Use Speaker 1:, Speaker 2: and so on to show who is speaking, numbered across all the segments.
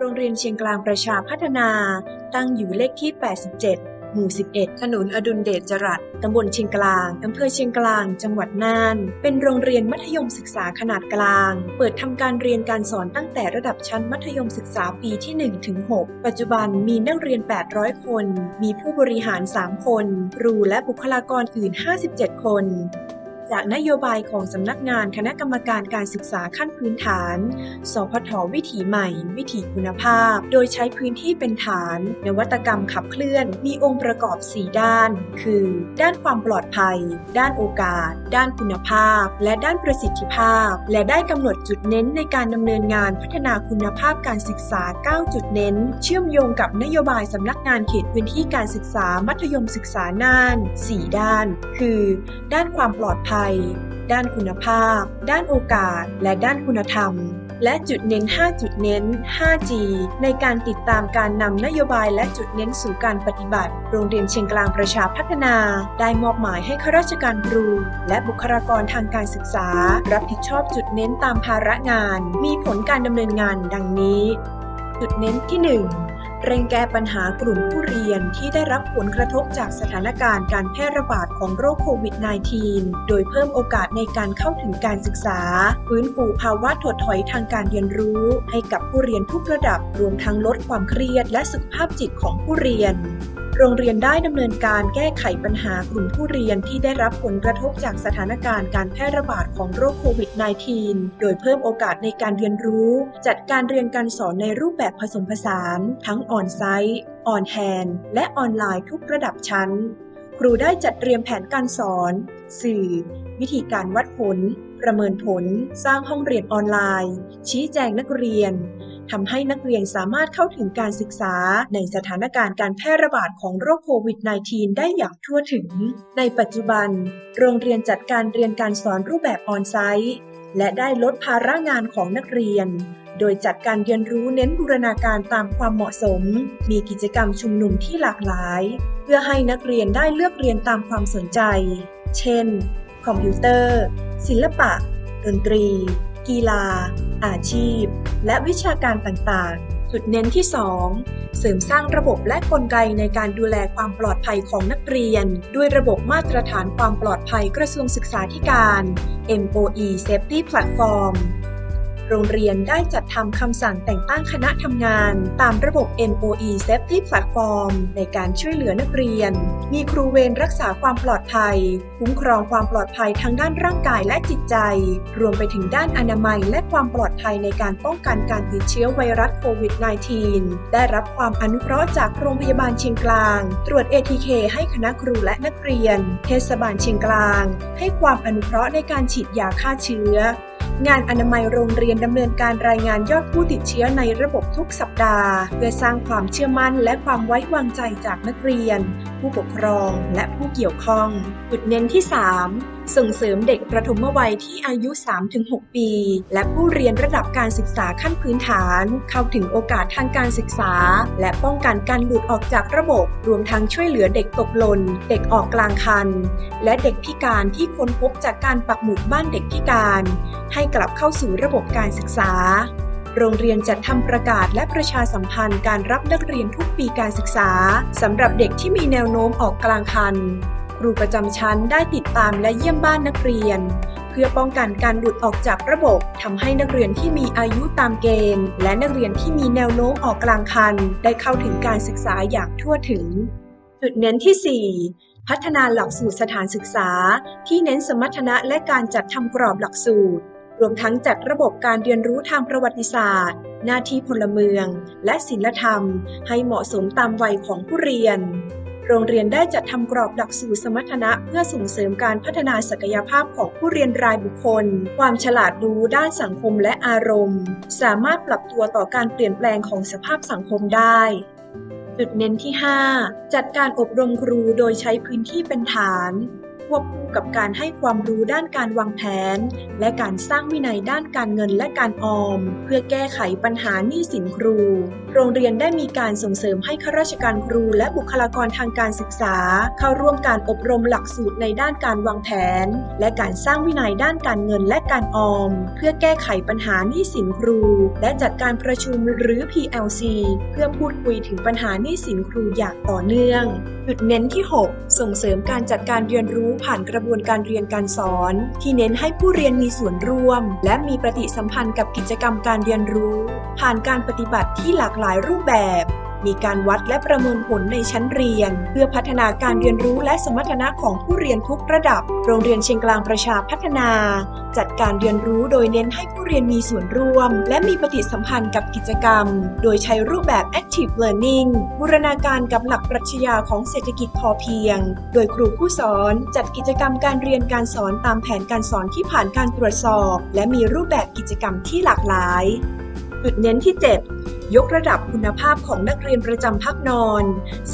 Speaker 1: โรงเรียนเชียงกลางประชาพัฒนา ตั้งอยู่เลขที่ 87 หมู่ 11 ถนนอดุลเดชจรัสตำบลเชียงกลาง อำเภอเชียงกลาง จังหวัดน่าน เป็นโรงเรียนมัธยมศึกษาขนาดกลาง เปิดทำการเรียนการสอนตั้งแต่ระดับชั้นมัธยมศึกษาปีที่ 1 ถึง 6 ปัจจุบันมีนักเรียน 800 คน มีผู้บริหาร 3 คนครูและบุคลากรอื่น 57 คน จากนโยบายของสำนักงานคณะกรรมการการศึกษาขั้นพื้นฐาน สพทวิถีใหม่ วิถีคุณภาพ โดยใช้พื้นที่เป็นฐาน นวัตกรรมขับเคลื่อน มีองค์ประกอบ 4 ด้าน คือ ด้านความปลอดภัย ด้านโอกาส ด้านคุณภาพ และด้านประสิทธิภาพ และได้กำหนดจุดเน้นในการดำเนินงานพัฒนาคุณภาพการศึกษา 9 จุดเน้น เชื่อมโยงกับนโยบายสำนักงานเขตพื้นที่การศึกษามัธยมศึกษาน่าน 4 ด้าน คือ ด้านความปลอดภัยด้านคุณภาพ ด้านโอกาส และด้านคุณธรรม และจุดเน้น 5 จุดเน้น 5G ในการติดตามการนำนโยบายและจุดเน้นสู่การปฏิบัติ โรงเรียนเชียงกลางประชาพัฒนา ได้มอบหมายให้ข้าราชการครู และบุคลากรทางการศึกษา รับผิดชอบจุดเน้นตามภาระงาน มีผลการดำเนินงานดังนี้ จุดเน้นที่ 1 เร่งแก้ปัญหากลุ่มผู้เรียนที่ได้รับผลกระทบจากสถานการณ์การแพร่ระบาดของโรคโควิด -19 โดยเพิ่มโอกาสในการเข้าถึงการศึกษา ฟื้นฟูภาวะถดถอยทางการเรียนรู้ ให้กับผู้เรียนทุกระดับ รวมทั้งลดความเครียดและสุขภาพจิตของผู้เรียน โรงเรียนได้ดำเนินการแก้ไขปัญหากลุ่มผู้เรียนที่ได้รับผลกระทบจากสถานการณ์การแพร่ระบาดของโรคโควิด -19 โดยเพิ่มโอกาสในการเรียนรู้ จัดการเรียนการสอนในรูปแบบผสมผสาน ทั้งออนไซต์ออนแฮนและออนไลน์ทุกระดับชั้น ครูได้จัดเตรียมแผนการสอน สื่อ วิธีการวัดผล ประเมินผล สร้างห้องเรียนออนไลน์ ชี้แจงนักเรียน ทำให้นักเรียนสามารถเข้าถึงการศึกษา ในสถานการณ์การแพร่ระบาดของโรคโควิด -19 ได้อย่างทั่วถึง ในปัจจุบัน โรงเรียนจัดการเรียนการสอนรูปแบบออนไซต์ และได้ลดภาระงานของนักเรียนโดยจัดการเรียนรู้เน้นบูรณาการตามความเหมาะสม มีกิจกรรมชุมนุมที่หลากหลาย เพื่อให้นักเรียนได้เลือกเรียนตามความสนใจ เช่น คอมพิวเตอร์ ศิลปะ ดนตรี กีฬา อาชีพ และวิชาการต่างๆ จุดเน้นที่ 2 เสริมสร้างระบบและกลไกในการดูแลความปลอดภัยของนักเรียน ด้วยระบบมาตรฐานความปลอดภัยกระทรวงศึกษาธิการ MOE Safety Platform โรงเรียนได้จัดทำคำสั่งแต่งตั้งคณะทำงาน ตามระบบ MOE Safety Platform ในการช่วยเหลือนักเรียน มีครูเวรรักษาความปลอดภัย คุ้มครองความปลอดภัยทั้งด้านร่างกายและจิตใจ รวมไปถึงด้านอนามัยและความปลอดภัยในการป้องกันการติดเชื้อไวรัสโควิด -19 ได้รับความอนุเคราะห์จากโรงพยาบาลเชียงกลาง ตรวจ ATK ให้คณะครูและนักเรียน เทศบาลเชียงกลาง ให้ความอนุเคราะห์ในการฉีดยาฆ่าเชื้อ งานอนามัยโรงเรียนดำเนินการรายงานยอดผู้ติดเชื้อในระบบทุกสัปดาห์ เพื่อสร้างความเชื่อมั่นและความไว้วางใจจากนักเรียน ผู้ปกครองและผู้เกี่ยวข้องจุดเน้นที่ 3 ส่งเสริมเด็กประถมวัยที่อายุ 3-6 ปี และผู้เรียนระดับการศึกษาขั้นพื้นฐาน เข้าถึงโอกาสทางการศึกษา และป้องกันการหลุดออกจากระบบ รวมทั้งช่วยเหลือเด็กตกหล่น เด็กออกกลางคัน และเด็กพิการที่ค้นพบจากการปักหมุดบ้านเด็กพิการ ให้กลับเข้าสู่ระบบการศึกษาโรงเรียนจัดทำประกาศและประชาสัมพันธ์การรับนักเรียนทุกปีการศึกษาสำหรับเด็กที่มีแนวโน้มออกกลางคัน ครูประจำชั้นได้ติดตามและเยี่ยมบ้านนักเรียน เพื่อป้องกันการหลุดออกจากระบบทำให้นักเรียนที่มีอายุตามเกณฑ์ และนักเรียนที่มีแนวโน้มออกกลางคัน ได้เข้าถึงการศึกษาอย่างทั่วถึง จุดเน้นที่ 4พัฒนาหลักสูตรสถานศึกษา ที่เน้นสมรรถนะและการจัดทำกรอบหลักสูตร รวมทั้งจัดระบบการเรียนรู้ทางประวัติศาสตร์ หน้าที่พลเมือง และศิลธรรม ให้เหมาะสมตามวัยของผู้เรียน โรงเรียนได้จัดทำกรอบหลักสูตรสมรรถนะ เพื่อส่งเสริมการพัฒนาศักยภาพของผู้เรียนรายบุคคล ความฉลาดรู้ด้านสังคมและอารมณ์ สามารถปรับตัวต่อการเปลี่ยนแปลงของสภาพสังคมได้จุดเน้นที่ 5 จัดการอบรมครูโดยใช้พื้นที่เป็นฐาน ควบคู่กับการให้ความรู้ด้านการวางแผน และการสร้างวินัยด้านการเงินและการออม เพื่อแก้ไขปัญหาหนี้สินครู โรงเรียนได้มีการส่งเสริมให้ข้าราชการครู และบุคลากรทางการศึกษา เข้าร่วมการอบรมหลักสูตรในด้านการวางแผน และการสร้างวินัยด้านการเงินและการออม เพื่อแก้ไขปัญหาหนี้สินครู และจัดการประชุมหรือ PLC เพื่อพูดคุยถึงปัญหาหนี้สินครูอย่างต่อเนื่อง จุดเน้นที่ 6 ส่งเสริมการจัดการเรียนรู้ผ่านกระบวนการเรียนการสอน ที่เน้นให้ผู้เรียนมีส่วนร่วม และมีปฏิสัมพันธ์กับกิจกรรมการเรียนรู้ ผ่านการปฏิบัติที่หลากหลายรูปแบบ มีการวัดและประเมินผลในชั้นเรียน เพื่อพัฒนาการเรียนรู้และสมรรถนะของผู้เรียนทุกระดับ โรงเรียนเชียงกลางประชาพัฒนา จัดการเรียนรู้โดยเน้นให้ผู้เรียนมีส่วนร่วม และมีปฏิสัมพันธ์กับกิจกรรม โดยใช้รูปแบบ active learning บูรณาการกับหลักปรัชญาของเศรษฐกิจพอเพียง โดยครูผู้สอนจัดกิจกรรมการเรียนการสอนตามแผนการสอนที่ผ่านการตรวจสอบ และมีรูปแบบกิจกรรมที่หลากหลาย จุดเน้นที่ 7 ยกระดับคุณภาพของนักเรียนประจำพักนอน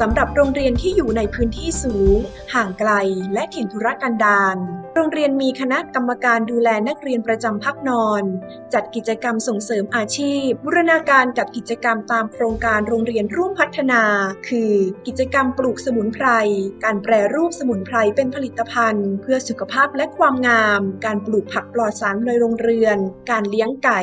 Speaker 1: สำหรับโรงเรียนที่อยู่ในพื้นที่สูง ห่างไกล และถิ่นธุรกันดารโรงเรียนมีคณะกรรมการดูแลนักเรียนประจำพักนอน จัดกิจกรรมส่งเสริมอาชีพ บูรณาการกับกิจกรรมตามโครงการโรงเรียนร่วมพัฒนา คือ กิจกรรมปลูกสมุนไพร การแปรรูปสมุนไพรเป็นผลิตภัณฑ์ เพื่อสุขภาพและความงาม การปลูกผักปลอดสารในโรงเรือนการเลี้ยงไก่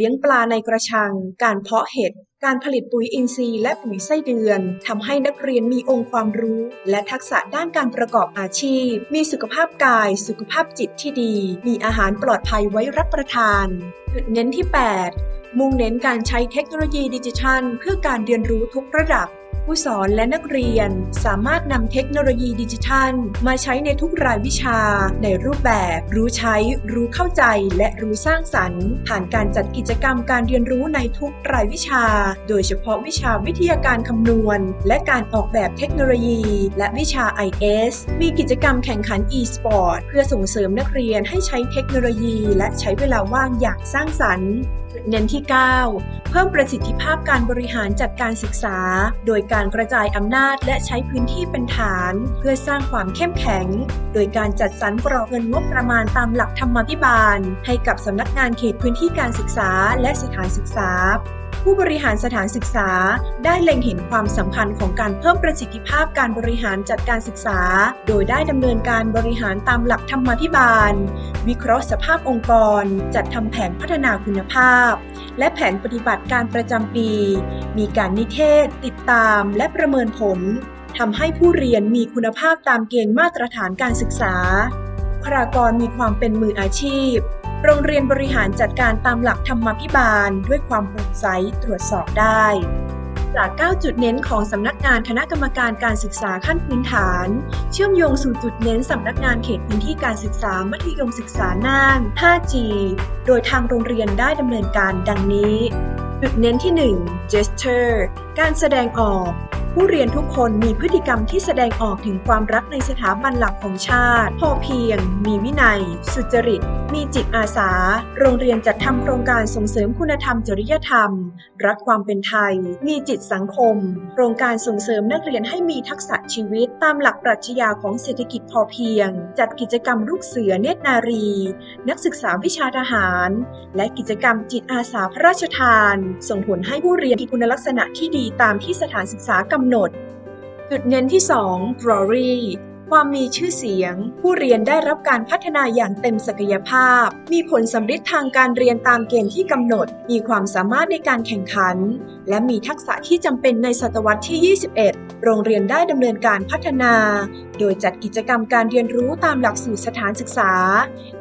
Speaker 1: เลี้ยงปลาในกระชัง การเพาะเห็ด การผลิตปุ๋ยอินทรีย์และปุ๋ยไส้เดือนทำให้นักเรียนมีองค์ความรู้ และทักษะด้านการประกอบอาชีพ มีสุขภาพกาย สุขภาพจิตที่ดี มีอาหารปลอดภัยไว้รับประทาน จุดเน้นที่ 8 มุ่งเน้นการใช้เทคโนโลยีดิจิทัล เพื่อการเรียนรู้ทุกระดับ ผู้สอนและนักเรียน สามารถนำเทคโนโลยีดิจิทัล มาใช้ในทุกรายวิชา ในรูปแบบ รู้ใช้ รู้เข้าใจ และรู้สร้างสรรค์ ผ่านการจัดกิจกรรมการเรียนรู้ในทุกรายวิชา โดยเฉพาะวิชาวิทยาการคำนวณ และการออกแบบเทคโนโลยี และวิชา IS มีกิจกรรมแข่งขัน e-sport เพื่อส่งเสริมนักเรียนให้ใช้เทคโนโลยี และใช้เวลาว่างอย่างสร้างสรรค์ เน้นที่ 9 เพิ่มประสิทธิภาพการบริหารจัดการศึกษา โดยการกระจายอำนาจและใช้พื้นที่เป็นฐาน เพื่อสร้างความเข้มแข็ง โดยการจัดสรรกรอบเงินงบประมาณตามหลักธรรมาภิบาล ให้กับสำนักงานเขตพื้นที่การศึกษาและสถานศึกษาผู้บริหารสถานศึกษาได้เล็งเห็นความสำคัญของการเพิ่มประสิทธิภาพการบริหารจัดการศึกษา โดยได้ดำเนินการบริหารตามหลักธรรมาภิบาล วิเคราะห์สภาพองค์กร จัดทำแผนพัฒนาคุณภาพและแผนปฏิบัติการประจำปี มีการนิเทศ ติดตามและประเมินผลทำให้ผู้เรียนมีคุณภาพตามเกณฑ์มาตรฐานการศึกษาบุคลากรมีความเป็นมืออาชีพ โรงเรียนบริหารจัดการตามหลักธรรมพิบาล ด้วยความโปร่งใสตรวจสอบได้ จาก 9 จุดเน้นของสำนักงานคณะกรรมการการศึกษาขั้นพื้นฐาน เชื่อมโยงสู่จุดเน้นสำนักงานเขตพื้นที่การศึกษามัธยมศึกษาน่าน 5G โดยทางโรงเรียนได้ดำเนินการดังนี้ จุดเน้นที่ 1 gesture การแสดงออก ผู้เรียนทุกคนมีพฤติกรรมที่แสดงออกถึงความรักในสถาบันหลักของชาติ พอเพียง มีวินัย สุจริต มีจิตอาสา โรงเรียนจัดทำโครงการส่งเสริมคุณธรรมจริยธรรม รักความเป็นไทย มีจิตสังคม โครงการส่งเสริมนักเรียนให้มีทักษะชีวิต ตามหลักปรัชญาของเศรษฐกิจพอเพียง จัดกิจกรรมลูกเสือเนตรนารี นักศึกษาวิชาทหาร และกิจกรรมจิตอาสาพระราชทาน ส่งผลให้ผู้เรียนมีคุณลักษณะที่ดีตามที่สถานศึกษากำหนดจุดเน้นที่ 2 Glory ความมีชื่อเสียง ผู้เรียนได้รับการพัฒนาอย่างเต็มศักยภาพ มีผลสำฤทธิ์ทางการเรียนตามเกณฑ์ที่กำหนด มีความสามารถในการแข่งขัน และมีทักษะที่จำเป็นในศตวรรษที่ 21 โรงเรียนได้ดำเนินการพัฒนา โดยจัดกิจกรรมการเรียนรู้ตามหลักสูตรสถานศึกษา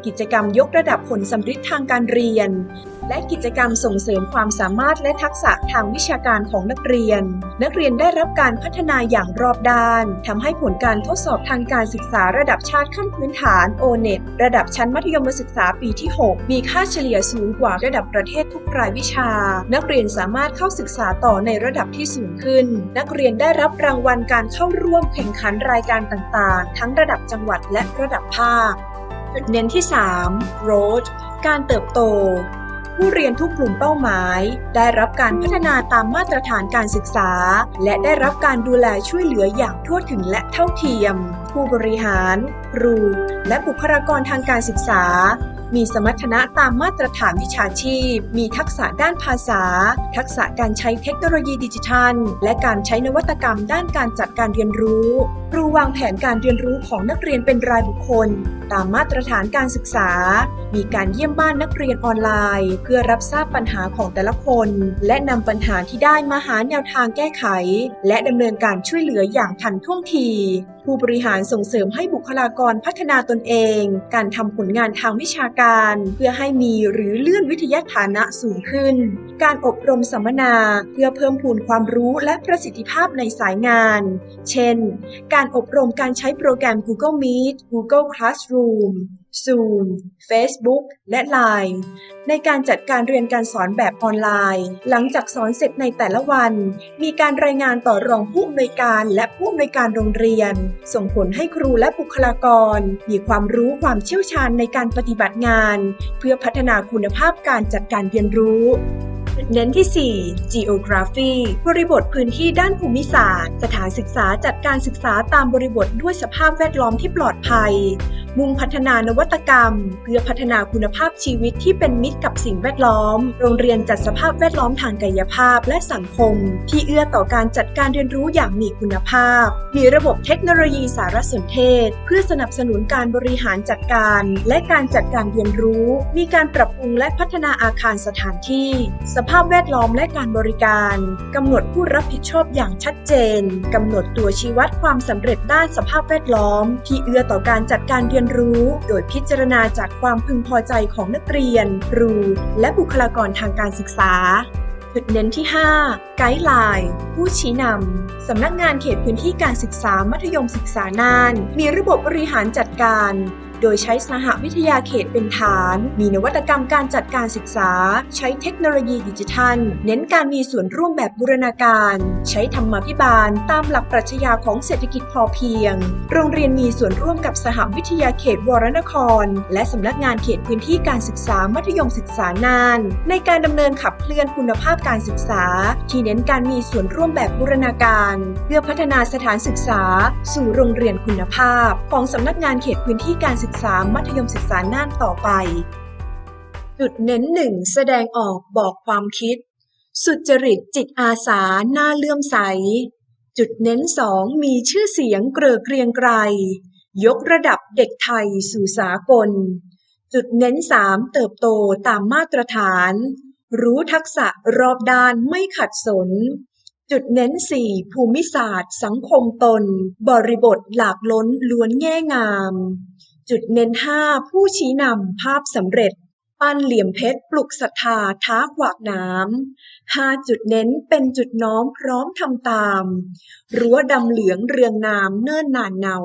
Speaker 1: กิจกรรมยกระดับผลสำฤทธิ์ทางการเรียน และกิจกรรมส่งเสริมความสามารถและทักษะทางวิชาการของนักเรียน นักเรียนได้รับการพัฒนาอย่างรอบด้านทำให้ผลการทดสอบทางการศึกษาระดับชาติขั้นพื้นฐาน O-NET ระดับชั้นมัธยมศึกษาปีที่ 6 มีค่าเฉลี่ยสูงกว่าระดับประเทศทุกรายวิชา นักเรียนสามารถเข้าศึกษาต่อในระดับที่สูงขึ้น นักเรียนได้รับรางวัลการเข้าร่วมแข่งขันรายการต่างๆ ทั้งระดับจังหวัดและระดับภาคจุดเน้นที่ 3 growth การเติบโต ผู้เรียนทุกกลุ่มเป้าหมาย ได้รับการพัฒนาตามมาตรฐานการศึกษา และได้รับการดูแลช่วยเหลืออย่างทั่วถึงและเท่าเทียม ผู้บริหาร ครู และบุคลากรทางการศึกษา มีสมรรถนะตามมาตรฐานวิชาชีพ มีทักษะด้านภาษา ทักษะการใช้เทคโนโลยีดิจิทัล และการใช้นวัตกรรมด้านการจัดการเรียนรู้ ครูวางแผนการเรียนรู้ของนักเรียนเป็นรายบุคคล ตามมาตรฐานการศึกษา มีการเยี่ยมบ้านนักเรียนออนไลน์ เพื่อรับทราบปัญหาของแต่ละคน และนำปัญหาที่ได้มาหาแนวทางแก้ไข และดำเนินการช่วยเหลืออย่างทันท่วงทีผู้บริหารส่งเสริมให้บุคลากรพัฒนาตนเอง การทำผลงานทางวิชาการ เพื่อให้มีหรือเลื่อนวิทยาฐานะสูงขึ้น การอบรมสัมมนาเพื่อเพิ่มพูนความรู้และประสิทธิภาพในสายงาน เช่น การอบรมการใช้โปรแกรม Google Meet Google Classroom Zoom Facebook และ Line ในการจัดการเรียนการสอนแบบออนไลน์ หลังจากสอนเสร็จในแต่ละวัน มีการรายงานต่อรองผู้อำนวยการและผู้อำนวยการโรงเรียน ส่งผลให้ครูและบุคลากร มีความรู้ความเชี่ยวชาญในการปฏิบัติงาน เพื่อพัฒนาคุณภาพการจัดการเรียนรู้เน้นที่ 4 geography บริบทพื้นที่ด้านภูมิศาสตร์ สถานศึกษาจัดการศึกษาตามบริบทด้วยสภาพแวดล้อมที่ปลอดภัย มุ่งพัฒนานวัตกรรม เพื่อพัฒนาคุณภาพชีวิตที่เป็นมิตรกับสิ่งแวดล้อม โรงเรียนจัดสภาพแวดล้อมทางกายภาพและสังคม ที่เอื้อต่อการจัดการเรียนรู้อย่างมีคุณภาพ มีระบบเทคโนโลยีสารสนเทศ เพื่อสนับสนุนการบริหารจัดการ และการจัดการเรียนรู้ มีการปรับปรุงและพัฒนาอาคารสถานที่ สภาพแวดล้อมและการบริการกำหนดผู้รับผิดชอบอย่างชัดเจนกำหนดตัวชี้วัดความสำเร็จด้านสภาพแวดล้อม ที่เอื้อต่อการจัดการเรียนรู้ โดยพิจารณาจากความพึงพอใจของนักเรียน ครู และบุคลากรทางการศึกษาจุดเน้นที่ 5 ไกด์ไลน์ ผู้ชี้นำ สำนักงานเขตพื้นที่การศึกษามัธยมศึกษาน่าน มีระบบบริหารจัดการ โดยใช้สหวิทยาเขตเป็นฐาน มีนวัตกรรมการจัดการศึกษา ใช้เทคโนโลยีดิจิทัล เน้นการมีส่วนร่วมแบบบูรณาการ ใช้ธรรมาภิบาล ตามหลักปรัชญาของเศรษฐกิจพอเพียง โรงเรียนมีส่วนร่วมกับสหวิทยาเขตวรนคร และสำนักงานเขตพื้นที่การศึกษามัธยมศึกษานาน ในการดำเนินขับเคลื่อนคุณภาพการศึกษา ที่เน้นการมีส่วนร่วมแบบบูรณาการ เพื่อพัฒนาสถานศึกษา สู่โรงเรียนคุณภาพ ของสำนักงานเขตพื้นที่การศึกษามัธยมศึกษาน่านต่อไป จุดเน้นหนึ่งแสดงออกบอกความคิด สุจริตจิตอาสาหน่าเลื่อมใส จุดเน้นสองมีชื่อเสียงเกริกเกรียงไกรยกระดับเด็กไทยสู่สากล จุดเน้นสามเติบโตตามมาตรฐาน รู้ทักษะรอบด้านไม่ขัดสน จุดเน้นสี่ภูมิศาสตร์ สังคมตน บริบทหลากล้นล้วนแง่งาม จุดเน้นห้าผู้ชี้นำภาพสำเร็จ ปั้นเหลี่ยมเพชรปลุกศรัทธาท้าขวากน้ำห้าจุดเน้นเป็นจุดน้อมพร้อมทำตาม รั้วดำเหลืองเรืองนามเนิ่นนานเนา